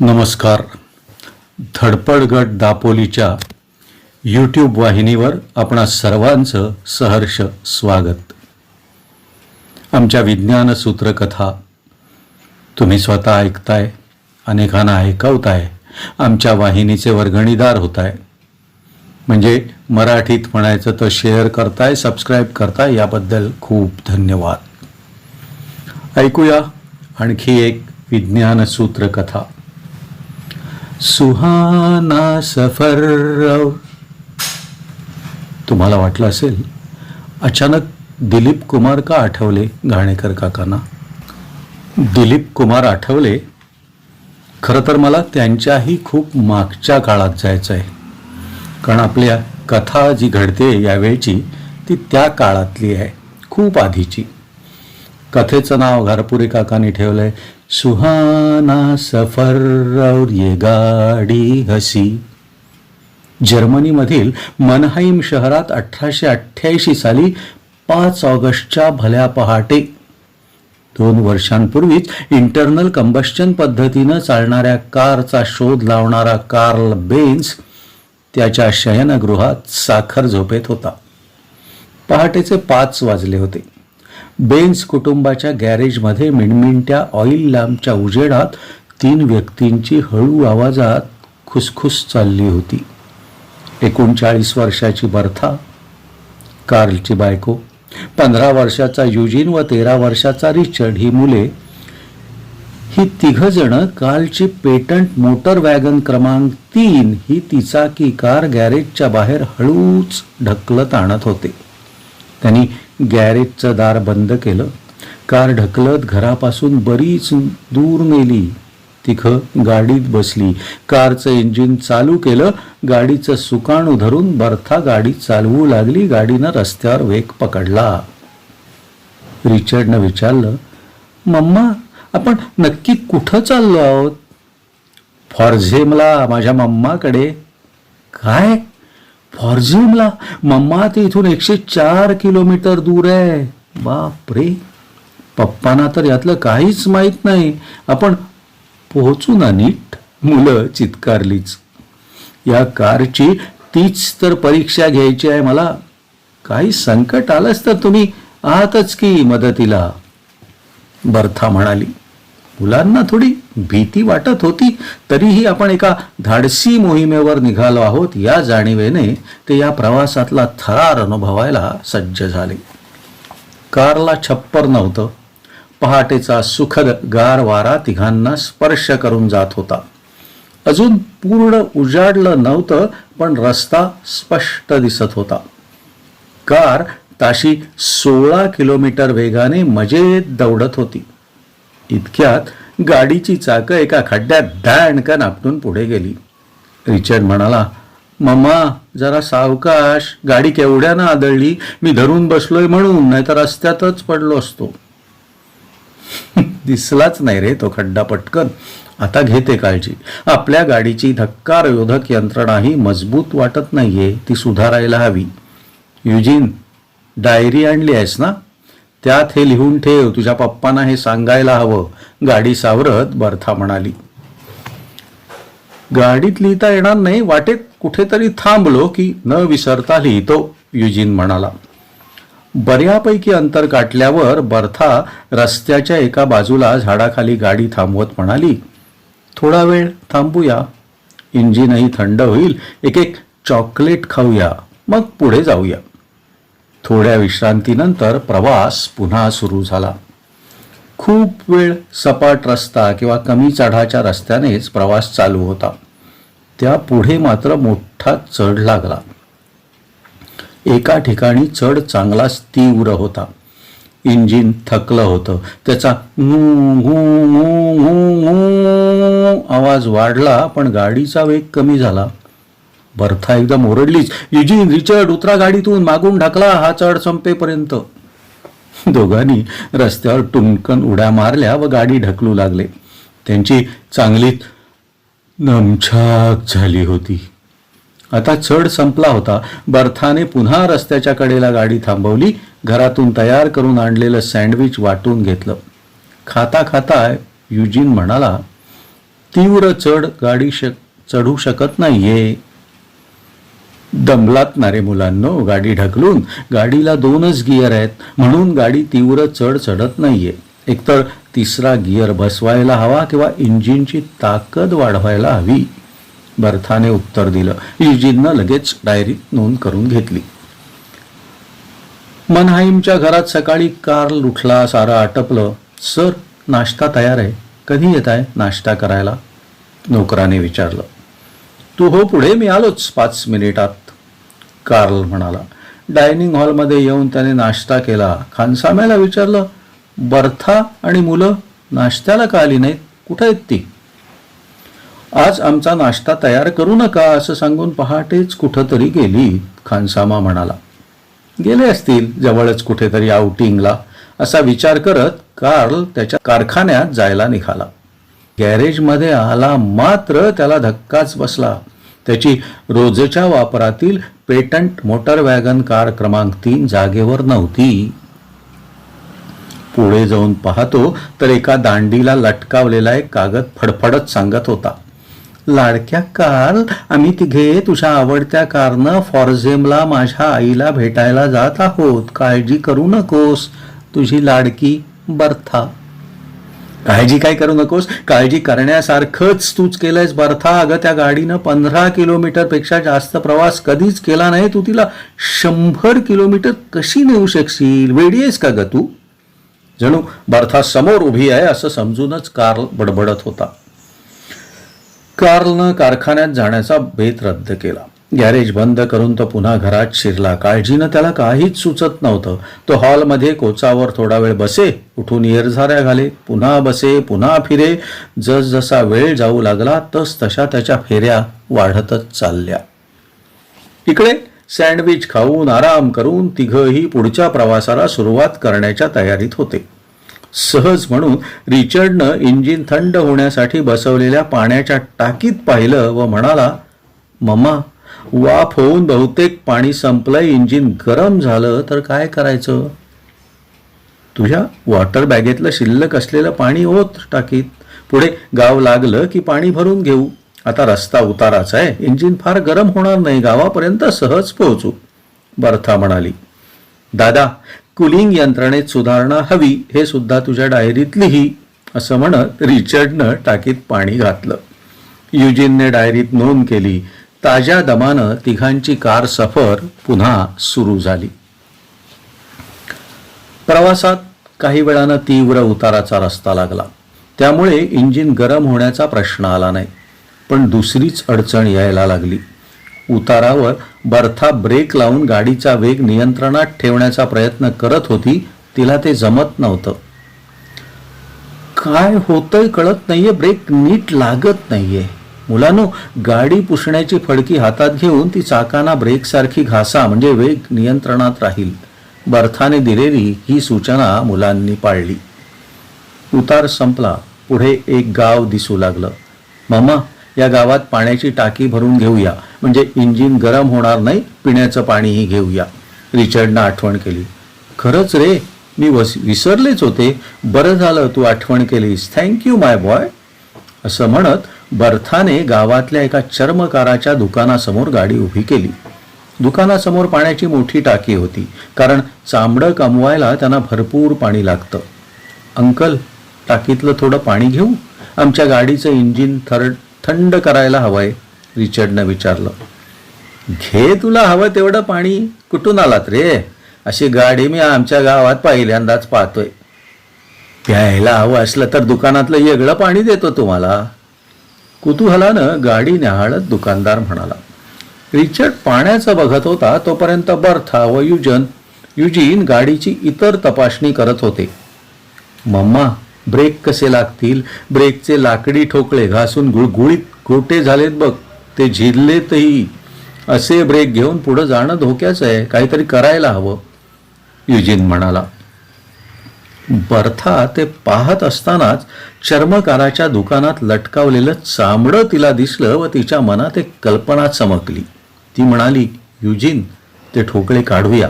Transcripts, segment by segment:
नमस्कार. धडपडगट दापोलीच्या यूट्यूब वाहिनीवर आपणा सर्वांचं सहर्ष स्वागत. आमच्या विज्ञान सूत्रकथा तुम्ही स्वतः ऐकताय अनेकांना ऐकवताय आमच्या वाहिनीचे वर्गणीदार होत आहे म्हणजे मराठीत म्हणायचं तर शेअर करताय सबस्क्राईब करताय याबद्दल खूप धन्यवाद. ऐकूया आणखी एक विज्ञान सूत्रकथा. सुहाना सफर तुम्हाला वाटलं असेल अचानक दिलीप कुमार का आठवले घाणेकर काकांना? दिलीप कुमार आठवले? खरं तर मला त्यांच्याही खूप मागच्या काळात जायचं आहे कारण आपल्या कथा जी घडते यावेळची ती त्या काळातली आहे खूप आधीची. कथेचं नाव घारपुरे काकांनी ठेवलंय. सुहाना सफर और ये गाडी हसी. जर्मनीमधील मनहाईम शहरात अठराशे अठ्ठ्याऐंशी साली पाच ऑगस्टच्या भल्या पहाटे दोन वर्षांपूर्वीच इंटरनल कंबस्चन पद्धतीनं चालणाऱ्या कारचा शोध लावणारा कार्ल बेन्स त्याच्या शयनगृहात साखर झोपेत होता. पहाटेचे पाच वाजले होते. बेन्स कुटुंबाच्या गॅरेजमध्ये मिणमिणत्या ऑइल लॅम्पच्या उजेडात तीन व्यक्तींची हळू आवाजात खुसखुस चालली होती. एकोणचाळीस वर्षाची बर्था कार्लची बायको पंधरा वर्षाचा युजिन व तेरा वर्षाचा रिचर्ड ही मुले ही तिघजण कालची पेटंट मोटर वॅगन क्रमांक तीन ही तिचाकी कार गॅरेजच्या बाहेर हळूच ढकलत आणत होते. त्यांनी गॅरेजचं दार बंद केलं. कार ढकलत घरापासून बरीच दूर नेली. तिखं गाडीत बसली. कारचं इंजिन चालू केलं. गाडीचं सुकाणू धरून बर्था गाडी चालवू लागली. गाडीनं रस्त्यावर वेग पकडला. रिचर्डनं विचारलं मम्मा आपण नक्की कुठं चाललो आहोत? फॉर्झेमला माझ्या मम्माकडे. काय? फॉर्झिमला मम्मा ते इथून एकशे चार किलोमीटर दूर आहे. बाप रे पप्पांना तर यातलं काहीच माहीत नाही. आपण पोहोचू ना नीट मुलं चित्कारलीच. या कारची तीच तर परीक्षा घ्यायची आहे मला. काही संकट आलंच तर तुम्ही आहातच की मदतीला. बर्था म्हणाली. मुलांना थोडी भीती वाटत होती तरीही आपण एका धाडसी मोहिमेवर निघालो आहोत. या जाणीवेने ते या प्रवासातला थरार अनुभवायला सज्ज झाले. कारला छप्पर नव्हतं. पहाटेचा सुखद गार वारा तिघांना स्पर्श करून जात होता. अजून पूर्ण उजाडलं नव्हतं पण रस्ता स्पष्ट दिसत होता. कार ताशी सोळा किलोमीटर वेगाने मजेत दौडत होती. इतक्यात गाडीची चाकं एका खड्ड्यात दणकन आपटून पुढे गेली. रिचर्ड म्हणाला मम्मा जरा सावकाश. गाडी केवढ्यानं आदळली? मी धरून बसलोय म्हणून नाहीतर रस्त्यातच पडलो असतो. दिसलाच नाही रे तो खड्डा पटकन. आता घेते काळजी. आपल्या गाडीची धक्काररोधक यंत्रणाही मजबूत वाटत नाहीये. ती सुधारायला हवी. युजिन डायरी आणली आहेस ना? त्यात हे लिहून ठेव तुझ्या पप्पांना हे सांगायला हवं. गाडी सावरत बर्था म्हणाली. गाडीत लिहिता येणार नाही वाटेत कुठेतरी थांबलो की न विसरता लिहितो युजिन म्हणाला. बऱ्यापैकी अंतर काटल्यावर बर्था रस्त्याच्या एका बाजूला झाडाखाली गाडी थांबवत म्हणाली थोडा वेळ थांबूया. इंजिनही थंड होईल. एक एक चॉकलेट खाऊया. मग पुढे जाऊया. थोड्या विश्रांतीनंतर प्रवास पुन्हा सुरू झाला. खूप वेळ सपाट रस्ता किंवा कमी चढाच्या रस्त्यानेच प्रवास चालू होता. त्या पुढे मात्र मोठा चढ लागला. एका ठिकाणी चढ चांगलाच तीव्र होता. इंजिन थकलं होतं. त्याचा आवाज वाढला पण गाडीचा वेग कमी झाला. बर्था एकदम ओरडलीच. युजिन रिचर्ड उतरा गाडीतून मागून ढकला हा चढ संपेपर्यंत. दोघांनी रस्त्यावर टुमकन उड्या मारल्या व गाडी ढकलू लागले. त्यांची चांगलीच नमछाक झाली होती. आता चढ संपला होता. बर्थाने पुन्हा रस्त्याच्या कडेला गाडी थांबवली. घरातून तयार करून आणलेलं सँडविच वाटून घेतलं. खाता खाता युजिन म्हणाला तीव्र चढ गाडी शक चढू शकत नाहीये. दमलातणारे मुलांनो गाडी ढकलून. गाडीला दोनच गिअर आहेत. म्हणून गाडी तीव्र चढ चढत नाहीये. एकतर तिसरा गिअर बसवायला हवा किंवा इंजिनची ताकद वाढवायला हवी. बर्थाने उत्तर दिलं. इंजिननं लगेच डायरीत नोंद करून घेतली. मनहाईमच्या घरात सकाळी कार लुटला सारं आटपलं. सर नाश्ता तयार आहे. कधी येत आहे नाश्ता करायला? नोकराने विचारलं. तू हो पुढे मी आलोच पाच मिनिटात. कार्ल म्हणाला. डायनिंग हॉलमध्ये येऊन त्याने नाश्ता केला. खानसाम्याला विचारलं बर्था आणि मुलं नाश्त्याला का आली नाहीत? कुठं आहेत ती? आज आमचा नाश्ता तयार करू नका असं सांगून पहाटेच कुठंतरी गेली खानसामा म्हणाला. गेले असतील जवळच कुठेतरी आउटिंगला असा विचार करत कार्ल त्याच्या कारखान्यात जायला निघाला. गॅरेजमध्ये आला मात्र त्याला धक्काच बसला. त्याची रोजच्या वापरातील पेटंट मोटर वॅगन कार क्रमांक तीन जागेवर नव्हती. पुढे जाऊन पाहतो तर एका दांडीला लटकावलेला एक कागद फडफडत सांगत होता. लाडक्या कार आम्ही तिघे तुझ्या आवडत्या कारनं फॉर्झेमला माझ्या आईला भेटायला जात आहोत. काळजी करू नकोस. तुझी लाडकी बर्था. काळजी काय करू नकोस? काळजी करण्यासारखंच तूच केलंयस बर्था. अगं त्या गाडीनं पंधरा किलोमीटरपेक्षा जास्त प्रवास कधीच केला नाही. तू तिला शंभर किलोमीटर कशी नेऊ शकशील? वेडी आहेस का ग तू? जणू बर्था समोर उभी आहे असं समजूनच कार्ल बडबडत होता. कार्लनं कारखान्यात जाण्याचा बेत रद्द केला. गॅरेज बंद करून तो पुन्हा घरात शिरला. काळजीनं त्याला काहीच सुचत नव्हतं. तो हॉलमध्ये कोचावर थोडा वेळ बसे उठून येरझाऱ्या घाले पुन्हा बसे पुन्हा फिरे. जसजसा वेळ जाऊ लागला तस तशा त्याच्या फेऱ्या वाढतच चालल्या. इकडे सँडविच खाऊन आराम करून तिघही पुढच्या प्रवासाला सुरुवात करण्याच्या तयारीत होते. सहज म्हणून रिचर्डनं इंजिन थंड होण्यासाठी बसवलेल्या पाण्याच्या टाकीत पाहिलं व म्हणाला मम्मा वाफ होऊन बहुतेक पाणी संपलं इंजिन गरम झालं तर काय करायचं? तुझ्या वॉटर बॅगेतलं शिल्लक असलेलं पाणी होत टाकीत. पुढे गाव लागलं की पाणी भरून घेऊ. आता रस्ता उताराचा आहे. इंजिन फार गरम होणार नाही. गावापर्यंत सहज पोहोचू. बर्था म्हणाली. दादा कुलिंग यंत्रणेत सुधारणा हवी. हे सुद्धा तुझ्या डायरीत लिही असं म्हणत रिचर्डनं टाकीत पाणी घातलं. युजिनने डायरीत नोंद केली. ताज्या दमानं तिघांची कार सफर पुन्हा सुरू झाली. प्रवासात काही वेळानं तीव्र उताराचा रस्ता लागला. त्यामुळे इंजिन गरम होण्याचा प्रश्न आला नाही पण दुसरीच अडचण यायला लागली. उतारावर बर्था ब्रेक लावून गाडीचा वेग नियंत्रणात ठेवण्याचा प्रयत्न करत होती तिला ते जमत नव्हतं. काय होतंय कळत नाहीये ब्रेक नीट लागत नाहीये. मुलांनो गाडी पुसण्याची फडकी हातात घेऊन ती चाकांना ब्रेकसारखी घासा म्हणजे वेग नियंत्रणात राहील. बर्थाने दिलेली ही सूचना मुलांनी पाळली. उतार संपला. पुढे एक गाव दिसू लागलं. मामा या गावात पाण्याची टाकी भरून घेऊया. म्हणजे इंजिन गरम होणार नाही पिण्याचं पाणीही घेऊया. रिचर्डनं आठवण केली. खरंच रे मी वस विसरलेच होते. बरं झालं तू आठवण केलीस. Thank you my boy. असं म्हणत बर्थाने गावातल्या एका चर्मकाराच्या दुकानासमोर गाडी उभी केली. दुकानासमोर पाण्याची मोठी टाकी होती कारण चांबडं कमवायला त्यांना भरपूर पाणी लागतं. अंकल टाकीतलं थोडं पाणी घेऊ? आमच्या गाडीचं इंजिन थर थंड करायला हवंय रिचर्डनं विचारलं. घे तुला हवं तेवढं पाणी. कुठून आलात रे? अशी गाडी मी आमच्या गावात पहिल्यांदाच पाहतोय. प्यायला हवं असलं तर दुकानातलं वेगळं पाणी देतो तुम्हाला. कुतूहलानं गाडी न्याहाळत दुकानदार म्हणाला रिचर्ड पाण्याचं बघत होता तोपर्यंत बर्था व युजन. युजीन गाडीची इतर तपासणी करत होते. मम्मा ब्रेक कसे लागतील? ब्रेकचे लाकडी ठोकळे घासून गुळगुळीत गोटे झालेत बघ ते झिरलेतही. असे ब्रेक घेऊन पुढं जाणं धोक्याचं आहे काहीतरी करायला हवं. युजीन म्हणाला बर्था ते पाहत असतानाच चर्मकाराच्या दुकानात लटकावलेलं चामडं तिला दिसलं व तिच्या मनात एक कल्पना चमकली. ती म्हणाली युजिन ते ठोकळे काढूया.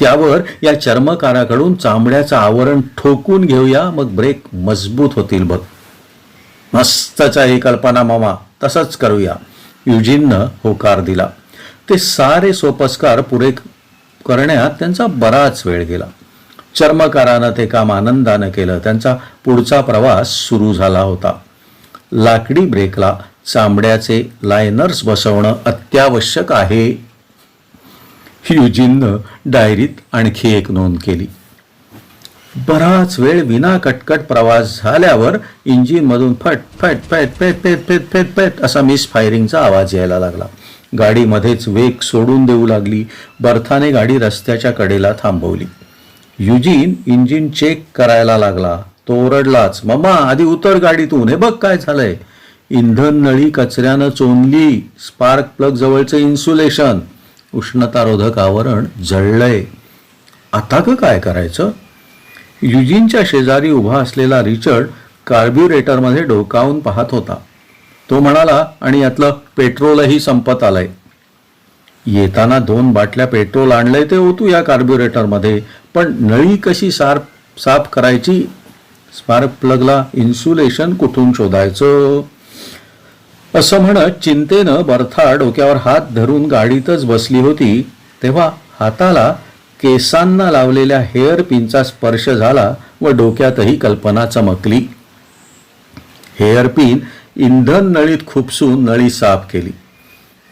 त्यावर या चर्मकाराकडून चामड्याचं आवरण ठोकून घेऊया मग ब्रेक मजबूत होतील बघ. मस्तच आहे कल्पना मामा. तसंच करूया. युजीननं होकार दिला. ते सारे सोपस्कार पुरे करण्यात त्यांचा बराच वेळ गेला. चर्मकारानं ते काम आनंदानं केलं. त्यांचा पुढचा प्रवास सुरू झाला होता. लाकडी ब्रेकला चांबड्याचे लायनर्स बसवणं अत्यावश्यक आहे. युजीननं डायरीत आणखी एक नोंद केली. बराच वेळ विना कटकट प्रवास झाल्यावर इंजिनमधून फट फट फट फेट फेट फेट फेट फेट असा मिस फायरिंगचा आवाज यायला लागला. गाडीमध्येच वेग सोडून देऊ लागली. बर्थाने गाडी रस्त्याच्या कडेला थांबवली. युजीन इंजिन चेक करायला लागला. तो ओरडलाच मम्मा आधी उतर गाडीतून. हे बघ काय झालंय. इंधन नळी कचऱ्यानं चोंदली. स्पार्क प्लग जवळचं इन्सुलेशन. उष्णतारोधक आवरण जळलंय. आता का काय करायचं? युजीनच्या शेजारी उभा असलेला रिचर्ड कार्ब्युरेटरमध्ये डोकावून पाहत होता. तो म्हणाला आणि यातलं पेट्रोलही संपत आलंय. येताना दोन बाटल्या पेट्रोल आणलंय ते ओतू या कार्ब्युरेटरमध्ये पण नळी कशी सार साफ करायची? स्पार्क प्लगला इन्सुलेशन कुठून शोधायचं? असं म्हणत चिंतेनं बर्था डोक्यावर हात धरून गाडीतच बसली होती. तेव्हा हाताला केसांना लावलेल्या हेअर पिनचा स्पर्श झाला व डोक्यातही कल्पना चमकली. हेअर पिन इंधन नळीत खुपसून नळी साफ केली.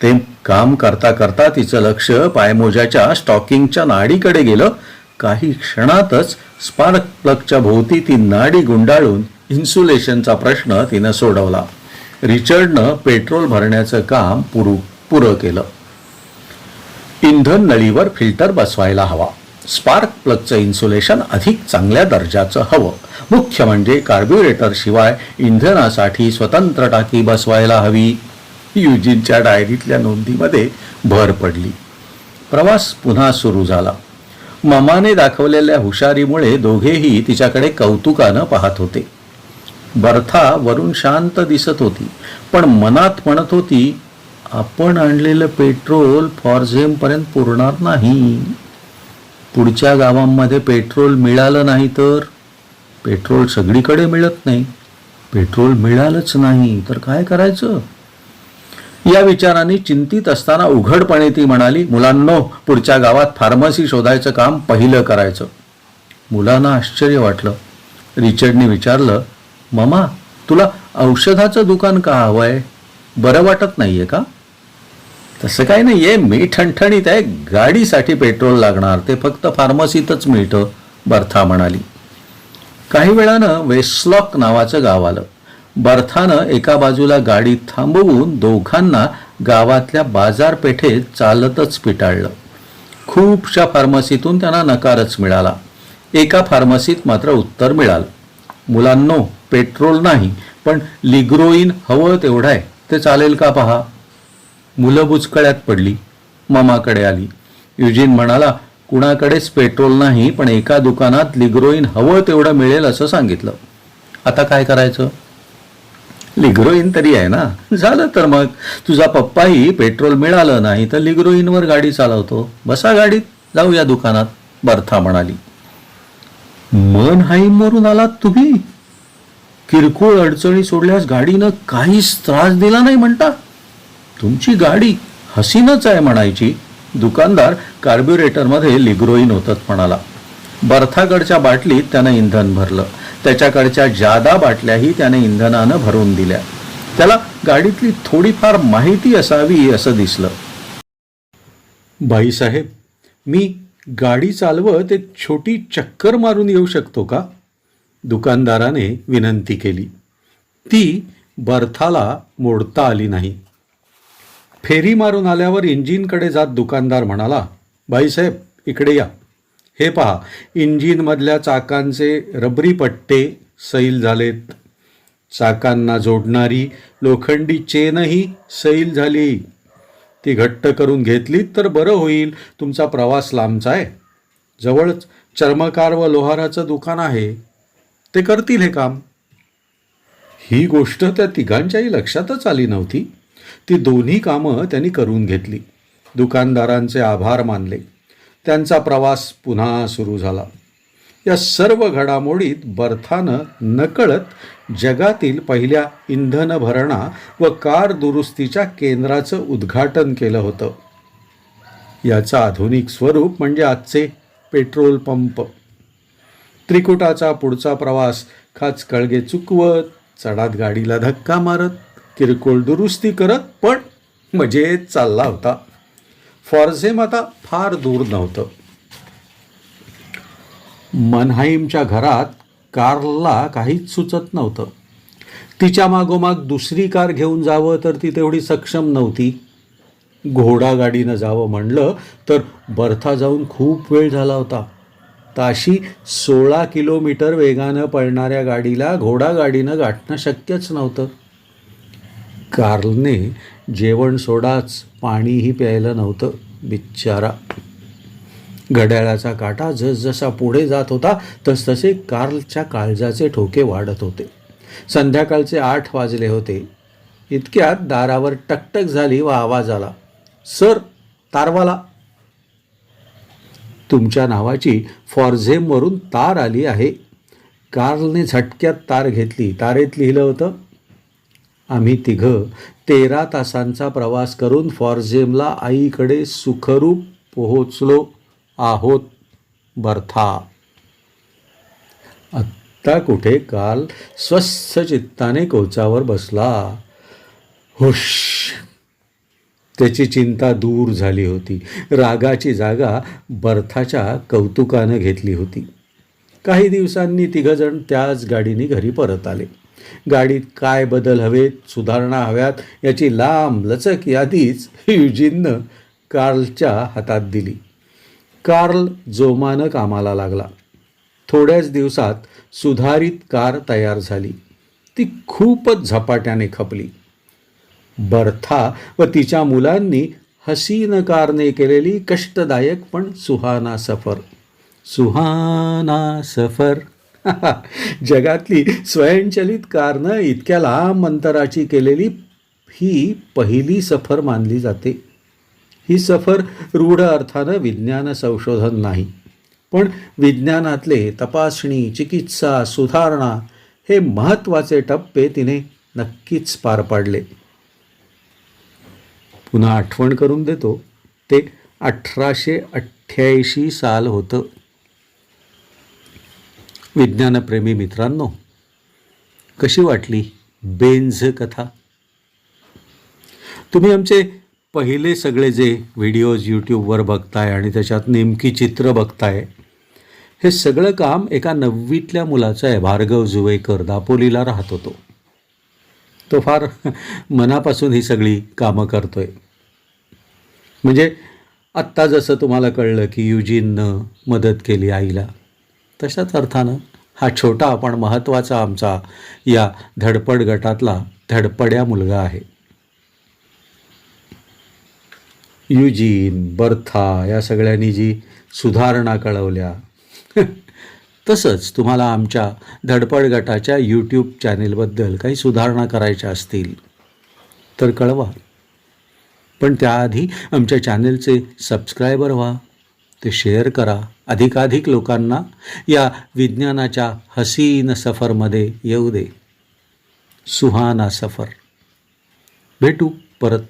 ते काम करता करता तिचं लक्ष पायमोज्याच्या स्टॉकिंगच्या नाडीकडे गेलं. काही क्षणातच स्पार्क प्लगच्या भोवती ती नाडी गुंडाळून इन्सुलेशनचा प्रश्न तिनं सोडवला. रिचर्डनं पेट्रोल भरण्याचं काम पुरू पुरं केलं. इंधन नळीवर फिल्टर बसवायला हवा. स्पार्क प्लगचं इन्सुलेशन अधिक चांगल्या दर्जाचं हवं. मुख्य म्हणजे कार्ब्युरेटरशिवाय इंधनासाठी स्वतंत्र टाकी बसवायला हवी. युजीनच्या डायरीतल्या नोंदीमध्ये भर पडली. प्रवास पुन्हा सुरू झाला. ममाने दाखवलेल्या हुशारीमुळे दोघेही तिच्याकडे कौतुकानं पाहत होते. बर्था वरून शांत दिसत होती पण मनात म्हणत होती आपण आणलेलं पेट्रोल फॉर्झेमपर्यंत पुरणार नाही. पुढच्या गावांमध्ये पेट्रोल मिळालं नाही तर? पेट्रोल सगळीकडे मिळत नाही. पेट्रोल मिळालंच नाही. तर काय करायचं? या विचारांनी चिंतित असताना उघडपणे ती म्हणाली मुलांनो पुढच्या गावात फार्मसी शोधायचं काम पहिलं करायचं. मुलांना आश्चर्य वाटलं. रिचर्डने विचारलं ममा तुला औषधाचं दुकान का हवं आहे बरं वाटत नाहीये का? तसं काही नाही आहे मी ठणठणीत आहे. गाडीसाठी पेट्रोल लागणार. ते फक्त फार्मसीतच मिळतं बर्था म्हणाली. काही वेळानं वेस्लॉक नावाचं गाव आलं. बर्थानं एका बाजूला गाडी थांबवून दोघांना गावातल्या बाजारपेठेत चालतच पिटाळलं. खूपशा फार्मसीतून त्यांना नकारच मिळाला. एका फार्मसीत मात्र उत्तर मिळालं. मुलांनो पेट्रोल नाही पण लिग्रोईन हवं तेवढं आहे. ते चालेल का पहा? मुलं बुचकळ्यात पडली. मामाकडे आली. युजीन म्हणाला कुणाकडेच पेट्रोल नाही पण एका दुकानात लिग्रोईन हवं तेवढं मिळेल असं सांगितलं. आता काय करायचं? लिग्रोईन तरी आहे ना. झालं तर मग. तुझा पप्पाही पेट्रोल मिळालं नाही तर लिग्रोईनवर गाडी चालवतो. बसा गाडीत. जाऊ या दुकानात. बर्था म्हणाली. मन मनहाईमवरून आलात तुम्ही? किरकोळ अडचणी सोडल्यास गाडीनं काहीच त्रास दिला नाही म्हणता? तुमची गाडी हसीनच आहे म्हणायची. दुकानदार कार्ब्युरेटरमध्ये लिग्रोईन होतत म्हणाला. बर्थाकडच्या बाटलीत त्यानं इंधन भरलं. त्याच्याकडच्या जादा बाटल्याही त्याने इंधनानं भरून दिल्या. त्याला गाडीतली थोडीफार माहिती असावी असं दिसलं. बाईसाहेब मी गाडी चालवत एक छोटी चक्कर मारून येऊ शकतो का? दुकानदाराने विनंती केली. ती बर्थाला मोडता आली नाही. फेरी मारून आल्यावर इंजिनकडे जात दुकानदार म्हणाला बाईसाहेब इकडे या. हे पहा इंजिनमधल्या चाकांचे रबरी पट्टे सैल झालेत. चाकांना जोडणारी लोखंडी चेनही सैल झाली. ती घट्ट करून घेतलीत तर बरं होईल. तुमचा प्रवास लांबचा आहे. जवळच चर्मकार व लोहाराचं दुकान आहे. ते करतील हे काम. ही गोष्ट त्या तिघांच्याही लक्षातच आली नव्हती. ती दोन्ही कामं त्यांनी करून घेतली. दुकानदारांचे आभार मानले. त्यांचा प्रवास पुन्हा सुरू झाला. या सर्व घडामोडीत बर्थानं नकळत जगातील पहिल्या इंधन भरणा व कार दुरुस्तीच्या केंद्राचं उद्घाटन केलं होतं. याचं आधुनिक स्वरूप म्हणजे आजचे पेट्रोल पंप. त्रिकुटाचा पुढचा प्रवास खाच कळगे चुकवत चढात गाडीला धक्का मारत किरकोळ दुरुस्ती करत पण मजेत चालला होता. फॉर्झेम आता फार दूर नव्हतं. मनहाईमच्या घरात कारला काहीच सुचत नव्हतं. तिच्या मागोमाग दुसरी कार घेऊन जावं तर ती तेवढी सक्षम नव्हती. घोडागाडीनं जावं म्हणलं तर बर्था जाऊन खूप वेळ झाला होता. ताशी सोळा किलोमीटर वेगानं पळणाऱ्या गाडीला घोडागाडीनं गाठणं शक्यच नव्हतं. कार्लने जेवण सोडाच पाणीही प्यायलं नव्हतं बिच्चारा. घड्याळाचा काटा जसजसा पुढे जात होता तसतसे कार्लच्या काळजाचे ठोके वाढत होते. संध्याकाळचे आठ वाजले होते. इतक्यात दारावर टकटक झाली व आवाज आला सर तारवाला. तुमच्या नावाची फॉर्झेमवरून तार आली आहे. कार्लने झटक्यात तार घेतली. तारेत लिहिलं होतं आम्ही तिघं तेरा तासांचा प्रवास करून फॉर्जेमला आईकडे सुखरूप पोहोचलो आहोत बर्था. आत्ता कुठे काल स्वस्थ चित्ताने कोचावर बसला. हुश. त्याची चिंता दूर झाली होती. रागाची जागा बर्थाच्या कौतुकानं घेतली होती. काही दिवसांनी तिघजण त्याच गाडीने घरी परत आले. गाडीत काय बदल हवेत सुधारणा हव्यात याची लांब लचक यादीच युजीननं कार्लच्या हातात दिली. कार्ल जोमानं कामाला लागला. थोड्याच दिवसात सुधारित कार तयार झाली. ती खूपच झपाट्याने खपली. बर्था व तिच्या मुलांनी हसीन कारने केलेली कष्टदायक पण सुहाना सफर. सुहाना सफर. जगातली स्वयंचलित कारनं इतक्या लांब अंतराची केलेली ही पहिली सफर मानली जाते. ही सफर रूढ अर्थानं विज्ञान संशोधन नाही. पण विज्ञानातले तपासणी चिकित्सा सुधारणा हे महत्त्वाचे टप्पे तिने नक्कीच पार पाडले. पुन्हा आठवण करून देतो ते अठराशे अठ्ठ्याऐंशी साल होतं. विज्ञानप्रेमी मित्रांनो कशी वाटली बेंझ कथा? तुम्ही आमचे पहिले सगळे जे व्हिडिओज यूट्यूबवर बघताय आणि त्याच्यात नेमकी चित्र बघताय हे सगळं काम एका नववीतल्या मुलाचं आहे भार्गव जुवेकर दापोलीला राहत होतो. तो फार मनापासून ही सगळी कामं करतोय. म्हणजे आत्ता जसं तुम्हाला कळलं की युजींनं मदत केली आईला. तशाच अर्थानं हा छोटा पण महत्त्वाचा आमचा या धडपड गटातला धडपड्या मुलगा आहे. युजीन बर्था या सगळ्यांनी जी सुधारणा कळवल्या. तसंच तुम्हाला आमच्या धडपड गटाच्या यूट्यूब चॅनेलबद्दल काही सुधारणा करायच्या असतील तर कळवा. पण त्याआधी आमच्या चॅनेलचे सबस्क्रायबर व्हा ते शेअर करा. अधिकाधिक लोकांना या विज्ञानाच्या हसीन सफरमध्ये येऊ दे. सुहाना सफर. भेटू परत.